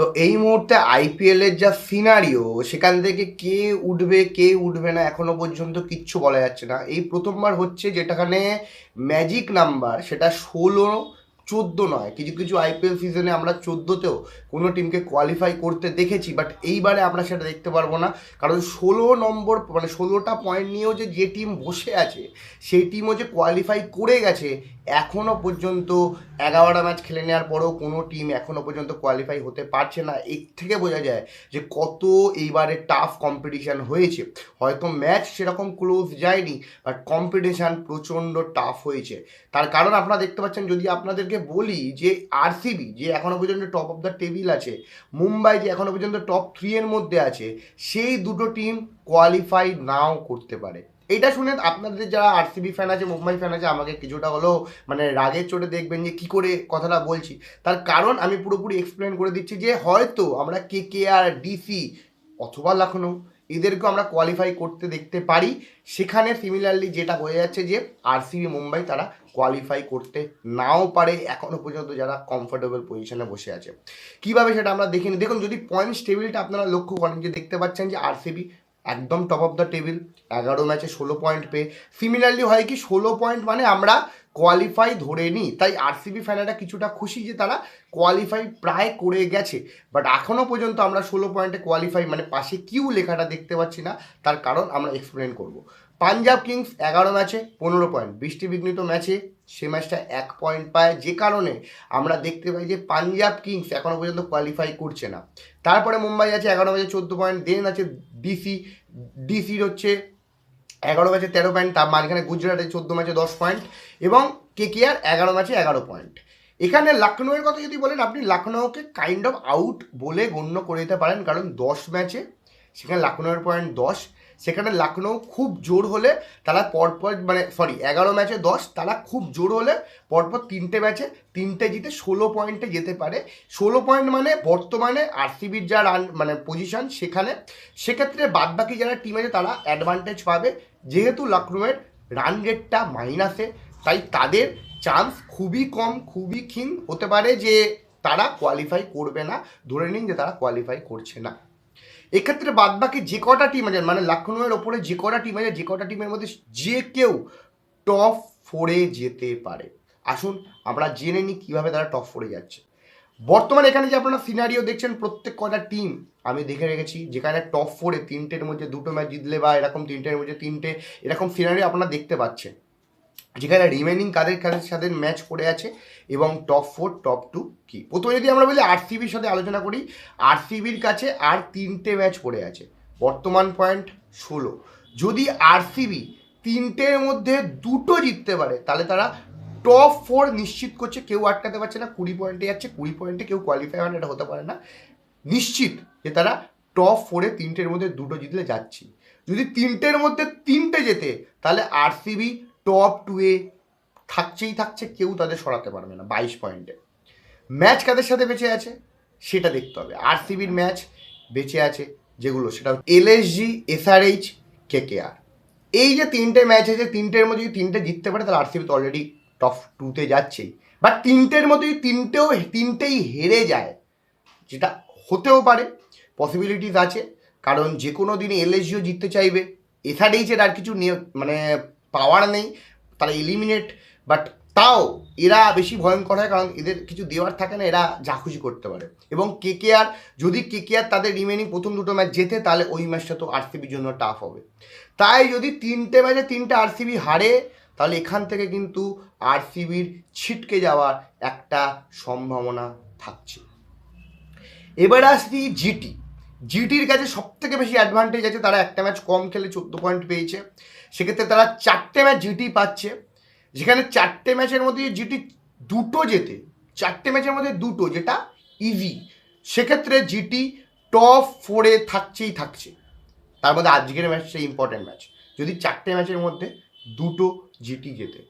তো এই মুহূর্তে আইপিএল এর যা সিনারিও সেখান থেকে কে উঠবে কে উঠবে না, এখনও পর্যন্ত কিচ্ছু বলা যাচ্ছে না। এই প্রথমবার হচ্ছে যেটাখানে ম্যাজিক নাম্বার সেটা ষোলো, চোদ্দ নয়। কিছু কিছু আইপিএল সিজনে আমরা চোদ্দোতেও কোনো টিমকে কোয়ালিফাই করতে দেখেছি বাট এইবারে আমরা সেটা দেখতে পারব না। কারণ ষোলো নম্বর মানে ষোলোটা পয়েন্ট নিয়েও যে যে টিম বসে আছে, সেই টিমও যে কোয়ালিফাই করে গেছে এখনও পর্যন্ত এগারোটা ম্যাচ খেলে নেওয়ার পরেও কোনো টিম এখনও পর্যন্ত কোয়ালিফাই হতে পারছে না। এর থেকে বোঝা যায় যে কত এইবারে টাফ কম্পিটিশান হয়েছে। হয়তো ম্যাচ সেরকম ক্লোজ যায়নি বাট কম্পিটিশান প্রচণ্ড টাফ হয়েছে। তার কারণ আপনারা দেখতে পাচ্ছেন, যদি আপনাদেরকে বলি যে আরসিবি যে এখনও পর্যন্ত টপ অফ দ্য টেবিল আছে, মুম্বাই যে এখনও পর্যন্ত টপ থ্রি এর মধ্যে আছে, সেই দুটো টিম কোয়ালিফাই নাও করতে পারে। এটা শুনে আপনাদের যারা আরসিবি ফ্যান আছে, মুম্বাই ফ্যান আছে, আমাকে কিছুটা হলেও মানে রাগের চোটে দেখবেন যে কি করে কথাটা বলছি। তার কারণ আমি পুরোপুরি এক্সপ্লেন করে দিচ্ছি যে হয়তো আমরা কে কে আর ডিসি অথবা লখনৌ এদেরকেও আমরা কোয়ালিফাই করতে দেখতে পারি। সেখানে সিমিলারলি যেটা হয়ে যাচ্ছে যে আরসিবি মুম্বাই তারা কোয়ালিফাই করতে নাও পারে এখনও পর্যন্ত যারা কমফোর্টেবল পজিশনে বসে আছে। কীভাবে সেটা আমরা দেখিনি দেখুন, যদি পয়েন্টস টেবিলটা আপনারা লক্ষ্য করেন যে দেখতে পাচ্ছেন যে আরসিবি একদম টপ অফ দ্য টেবিল এগারো ম্যাচে ষোলো পয়েন্ট পেয়ে। সিমিলারলি হয় কি, ষোলো পয়েন্ট মানে আমরা কোয়ালিফাই ধরে নিই। তাই আরসিবি ফ্যানেরা কিছুটা খুশি যে তারা কোয়ালিফাই প্রায় করে গেছে। বাট এখনও পর্যন্ত আমরা ষোলো পয়েন্টে কোয়ালিফাই মানে পাশে কিউ লেখাটা দেখতে পাচ্ছি না। তার কারণ আমরা এক্সপ্লেন করব। পাঞ্জাব কিংস এগারো ম্যাচে পনেরো পয়েন্ট বৃষ্টি বিঘ্নিত ম্যাচে সে ম্যাচটা এক পয়েন্ট পায়। যে কারণে আমরা দেখতে পাই যে পাঞ্জাব কিংস এখনও পর্যন্ত কোয়ালিফাই করছে না। তারপরে মুম্বাই আছে এগারো ম্যাচে চোদ্দ পয়েন্ট দেন আছে ডিসি ডিসির হচ্ছে এগারো ম্যাচে তেরো পয়েন্ট তার মাঝখানে গুজরাটে চোদ্দ ম্যাচে দশ পয়েন্ট এবং কে কে আর এগারো ম্যাচে এগারো পয়েন্ট এখানে লখনৌয়ের কথা যদি বলেন, আপনি লখনৌকে কাইন্ড অফ আউট বলে গণ্য করে দিতে পারেন, কারণ দশ ম্যাচে সেখানে লখনৌয়ের পয়েন্ট দশ সেখানে লখনৌ খুব জোর হলে তারা পরপর মানে সরি এগারো ম্যাচে দশ, তারা খুব জোর হলে পরপর তিনটে ম্যাচে তিনটে জিতে ষোলো পয়েন্টে যেতে পারে। ষোলো পয়েন্ট মানে বর্তমানে আরসিবির যা রান মানে পজিশন সেখানে, সেক্ষেত্রে বাদবাকি যারা টিম আছে তারা অ্যাডভান্টেজ পাবে। যেহেতু লখনৌয়ের রান রেটটা মাইনাসে তাই তাদের চান্স খুবই কম, খুবই ক্ষীণ হতে পারে যে তারা কোয়ালিফাই করবে না। ধরে নিন যে তারা কোয়ালিফাই করছে না। এক্ষেত্রে বাদবাকি যে কটা টিম আছে মানে লখনৌয়ের ওপরে যে কটা টিম আছে, যে কটা টিমের মধ্যে যে কেউ টপ ফোরে যেতে পারে। আসুন, আমরা জেনে নিই কীভাবে তারা টপ ফোরে যাচ্ছে। বর্তমানে এখানে যে আপনারা সিনারিও দেখছেন, প্রত্যেক কটা টিম আমি দেখে রেখেছি, যেখানে টপ ফোরে তিনটের মধ্যে দুটো ম্যাচ জিতলে বা এরকম তিনটের মধ্যে তিনটে, এরকম সিনারিও আপনারা দেখতে পাচ্ছেন। যেখানে রিমেনিং কাদের কাদের সাথে ম্যাচ পড়ে আছে এবং টপ ফোর টপ টু কি? প্রথমে যদি আমরা বলি আরসিবির সাথে আলোচনা করি আরসিবির কাছে আর তিনটে ম্যাচ পড়ে আছে। বর্তমান পয়েন্ট ষোলো। যদি আরসিবি তিনটের মধ্যে দুটো জিততে পারে, তাহলে তারা টপ ফোর নিশ্চিত করছে, কেউ আটকাতে পারছে না, কুড়ি পয়েন্টে যাচ্ছে, কুড়ি পয়েন্টে কেউ কোয়ালিফাই হয় না এটা হতে পারে না। নিশ্চিত যে তারা টপ ফোরে তিনটের মধ্যে দুটো জিতলে যাচ্ছি। যদি তিনটের মধ্যে তিনটে যেতে তাহলে আরসিবি টপ টুয়ে থাকছেই থাকছে, কেউ তাদের সরাতে পারবে না বাইশ পয়েন্টে। ম্যাচ কাদের সাথে বেঁচে আছে? সেটা দেখতে হবে। আরসিবির ম্যাচ বেঁচে আছে যেগুলো, সেটা এলএসজি, এসআরএইচ, কেকেআর। এই যে তিনটে ম্যাচ আছে তিনটের মধ্যে যদি তিনটে জিততে পারে, তাহলে আর আরসিবি তো অলরেডি টপ টুতে যাচ্ছেই। বাট তিনটের মধ্যে যদি তিনটেও, তিনটেই হেরে যায়, যেটা হতেও পারে পসিবিলিটিস আছে। কারণ যে কোনো দিনে এলএসজিও জিততে চাইবে, এসআরএইচের আর কিছু নিয়ে মানে পাওয়ার নেই, তারা এলিমিনেট বাট তাও এরা বেশি ভয়ঙ্কর হয় কারণ এদের কিছু দেওয়ার থাকে না, এরা যা খুশি করতে পারে। এবং কে কে আর যদি কে কে আর তাদের রিমেনিং প্রথম দুটো ম্যাচ জেতে, তাহলে ওই ম্যাচটা তো আরসিবির জন্য টাফ হবে। তাই যদি তিনটে ম্যাচে তিনটে আরসিবি হারে, তাহলে এখান থেকে কিন্তু আরসিবির ছিটকে যাওয়ার একটা সম্ভাবনা থাকছে। এবার আসি জিটি জিটির কাছে সব থেকে বেশি অ্যাডভান্টেজ আছে, তারা একটা ম্যাচ কম খেলে চোদ্দ পয়েন্ট পেয়েছে। সেক্ষেত্রে তারা চারটে ম্যাচ জিটি পাচ্ছে। যেখানে চারটে ম্যাচের মধ্যে জিটি দুটো যেতে চারটে ম্যাচের মধ্যে দুটো, যেটা ইজি সেক্ষেত্রে জিটি টপ ফোরে থাকছেই থাকছে। তার মধ্যে আজকের ম্যাচটা ইম্পর্টেন্ট ম্যাচ যদি চারটে ম্যাচের মধ্যে দুটো জিটি যেতে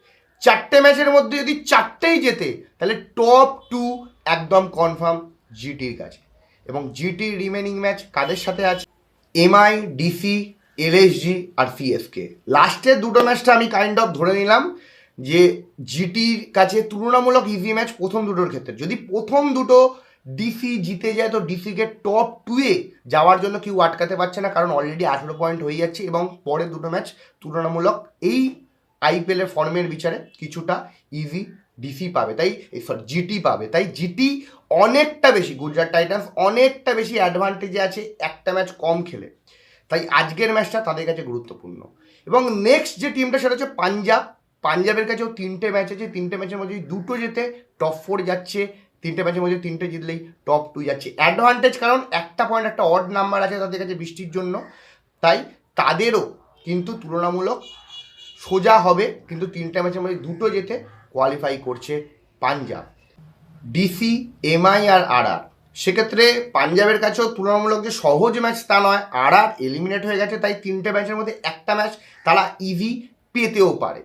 চারটে ম্যাচের মধ্যে যদি চারটেই যেতে তাহলে টপ টু একদম কনফার্ম জিটির কাছে। এবং জিটি রিমেনিং ম্যাচ কাদের সাথে আছে? এমআই ডিসি এলএসজি আর সিএসকে লাস্টের দুটো ম্যাচটা আমি কাইন্ড অফ ধরে নিলাম যে জিটির কাছে তুলনামূলক ইজি ম্যাচ প্রথম দুটোর ক্ষেত্রে। যদি প্রথম দুটো ডিসি জিতে যায়, তো ডিসিকে টপ টুয়ে যাওয়ার জন্য কেউ আটকাতে পারছে না, কারণ অলরেডি আঠেরো পয়েন্ট হয়ে যাচ্ছে এবং পরে দুটো ম্যাচ তুলনামূলক এই আইপিএলের ফর্মের বিচারে কিছুটা ইজি ডিসি পাবে, তাই, এই সরি জিটি পাবে। তাই জিটি অনেকটা বেশি গুজরাট টাইটান্স অনেকটা বেশি অ্যাডভান্টেজে আছে একটা ম্যাচ কম খেলে। তাই, আজকের ম্যাচটা তাদের কাছে গুরুত্বপূর্ণ। এবং নেক্সট যে টিমটা সেটা হচ্ছে পাঞ্জাব পাঞ্জাবের কাছেও তিনটে ম্যাচ আছে, তিনটে ম্যাচের মধ্যে দুটো যেতে টপ ফোর যাচ্ছে, তিনটে ম্যাচের মধ্যে তিনটে জিতলেই টপ টু যাচ্ছে। অ্যাডভান্টেজ কারণ একটা পয়েন্ট একটা অড নাম্বার আছে তাদের কাছে বৃষ্টির জন্য। তাই, তাদেরও কিন্তু তুলনামূলক সোজা হবে, কিন্তু তিনটে ম্যাচের মধ্যে দুটো যেতে কোয়ালিফাই করছে পাঞ্জাব। ডিসি এমআই আর আর আর সেক্ষেত্রে পাঞ্জাবের কাছেও তুলনামূলক যে সহজ ম্যাচ তা নয়। আর আর এলিমিনেট হয়ে গেছে, তাই তিনটে ম্যাচের মধ্যে একটা ম্যাচ তারা ইজি পেতেও পারে।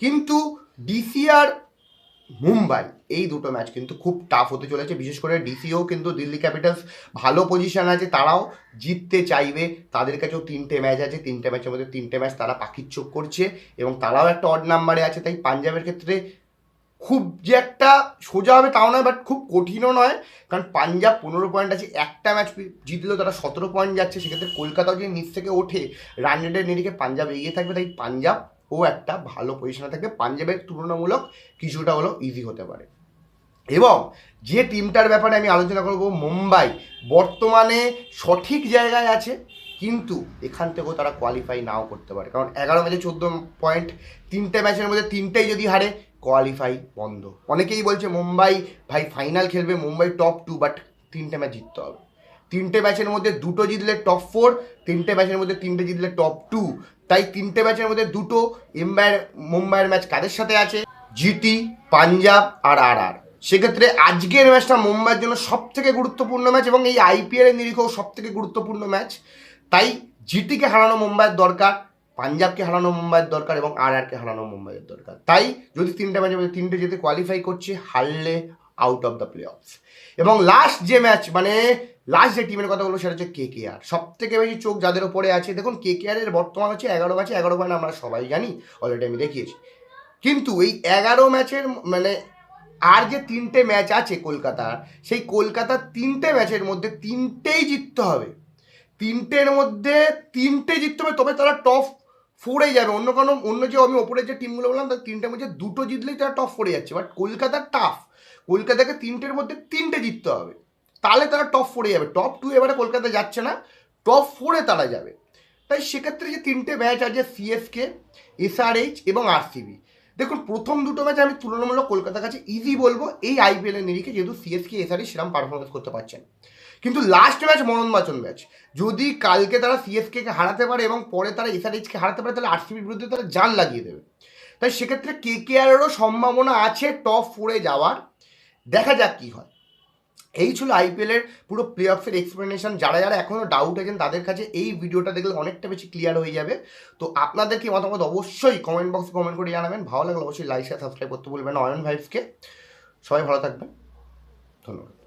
কিন্তু ডিসি আর মুম্বাই, এই দুটো ম্যাচ কিন্তু খুব টাফ হতে চলেছে। বিশেষ করে ডিসিও কিন্তু দিল্লি ক্যাপিটালস ভালো পজিশন আছে, তারাও জিততে চাইবে। তাদের কাছেও তিনটে ম্যাচ আছে, তিনটে ম্যাচের মধ্যে তিনটে ম্যাচ তারা পাখির চোখ করছে এবং তারাও একটা অড নাম্বারে আছে। তাই পাঞ্জাবের ক্ষেত্রে খুব যে একটা সোজা হবে তাও নয় বাট খুব কঠিনও নয়। কারণ পাঞ্জাব পনেরো পয়েন্ট আছে, একটা ম্যাচ জিতলেও তারা সতেরো পয়েন্ট যাচ্ছে। সেক্ষেত্রে কলকাতাও যদি নিচ থেকে ওঠে রান রেটের নিরিখে পাঞ্জাব এগিয়ে থাকবে, তাই পাঞ্জাব ও একটা ভালো পজিশনে থাকবে। পাঞ্জাবের তুলনামূলক কিছুটা হলেও ইজি হতে পারে। এবং যে টিমটার ব্যাপারে আমি আলোচনা করব, মুম্বাই। বর্তমানে সঠিক জায়গায় আছে, কিন্তু এখান থেকেও তারা কোয়ালিফাই নাও করতে পারে। কারণ এগারো ম্যাচে চোদ্দ পয়েন্ট তিনটে ম্যাচের মধ্যে তিনটেই যদি হারে কোয়ালিফাই বন্ধ। অনেকেই বলছে মুম্বাই, ভাই ফাইনাল খেলবে মুম্বাই টপ টু বাট তিনটে ম্যাচ জিততে হবে। তিনটে ম্যাচের মধ্যে দুটো জিতলে টপ ফোর তিনটে ম্যাচের মধ্যে তিনটে জিতলে টপ টু তাই তিনটে ম্যাচের মধ্যে দুটো এম্বায়ের মুম্বাইয়ের ম্যাচ কাদের সাথে আছে? জিটি পাঞ্জাব আর আর আর সেক্ষেত্রে আজকের ম্যাচটা মুম্বাইয়ের জন্য সব থেকে গুরুত্বপূর্ণ ম্যাচ এবং এই আইপিএলের নিরিখেও সব থেকে গুরুত্বপূর্ণ ম্যাচ তাই জিটিকে হারানো মুম্বাইয়ের দরকার। পাঞ্জাবকে হারানো মুম্বাইয়ের দরকার এবং আর আরকে হারানো মুম্বাইয়ের দরকার। তাই যদি তিনটে ম্যাচের মধ্যে তিনটে যেতে কোয়ালিফাই করছে, হারলে out of the playoffs এবং লাস্ট যে ম্যাচ মানে লাস্ট যে টিমের কথা বলব সেটা হচ্ছে কে কে আর সব থেকে বেশি চোখ যাদের ওপরে আছে, দেখুন কে কে আরের বর্তমান হচ্ছে এগারো ম্যাচে এগারো পয়েন্ট আমরা সবাই জানি অলরেডি আমি দেখিয়েছি। কিন্তু এই এগারো ম্যাচের মানে আর যে তিনটে ম্যাচ আছে কলকাতার সেই কলকাতার তিনটে ম্যাচের মধ্যে তিনটেই জিততে হবে। তিনটের মধ্যে তিনটে জিততে হবে, তবে তারা টপ ফোরে যাবে। অন্য কোনো, অন্য যে আমি ওপরের যে টিমগুলো বললাম, তার তিনটের মধ্যে দুটো জিতলেই তারা টপ ফোরে যাচ্ছে। বাট কলকাতা টাফ কলকাতাকে তিনটের মধ্যে তিনটে জিততে হবে। তাহলে তারা টপ ফোরে যাবে। টপ টু এবারে কলকাতা যাচ্ছে না। টপ ফোরে তারা যাবে। তাই সেক্ষেত্রে যে তিনটে ম্যাচ আছে সিএসকে এসআরএইচ এবং আরসিবি দেখুন, প্রথম দুটো ম্যাচ আমি তুলনামূলক কলকাতার কাছে ইজি বলব। এই আইপিএলের নিরিখে যেহেতু সিএসকে এসআরএইচ সেরকম পারফরমেন্স করতে পারছেন কিন্তু লাস্ট ম্যাচ মরণবাচন ম্যাচ যদি কালকে তারা সিএসকে কে হারাতে পারে এবং পরে তারা এসআরএইচকে হারাতে পারে, তাহলে আরসিবির বিরুদ্ধে তারা জান লাগিয়ে দেবে। তাই সেক্ষেত্রে কে কে আরেরও সম্ভাবনা আছে টপ ফোরে যাওয়ার। দেখা যাক কী হয়। এই ছিল আইপিএলের পুরো প্লে অফের এক্সপ্লেনেশন যারা যারা এখনও ডাউট আছেন, তাদের কাছে এই ভিডিওটা দেখলে অনেকটা বেশি ক্লিয়ার হয়ে যাবে। তো আপনাদেরকে মতামত অবশ্যই কমেন্ট বক্সে কমেন্ট করে জানাবেন। ভালো লাগলে অবশ্যই লাইক শেয়ার সাবস্ক্রাইব করতে বলবেন অয়ন ভাইভসকে সবাই ভালো থাকবেন। ধন্যবাদ।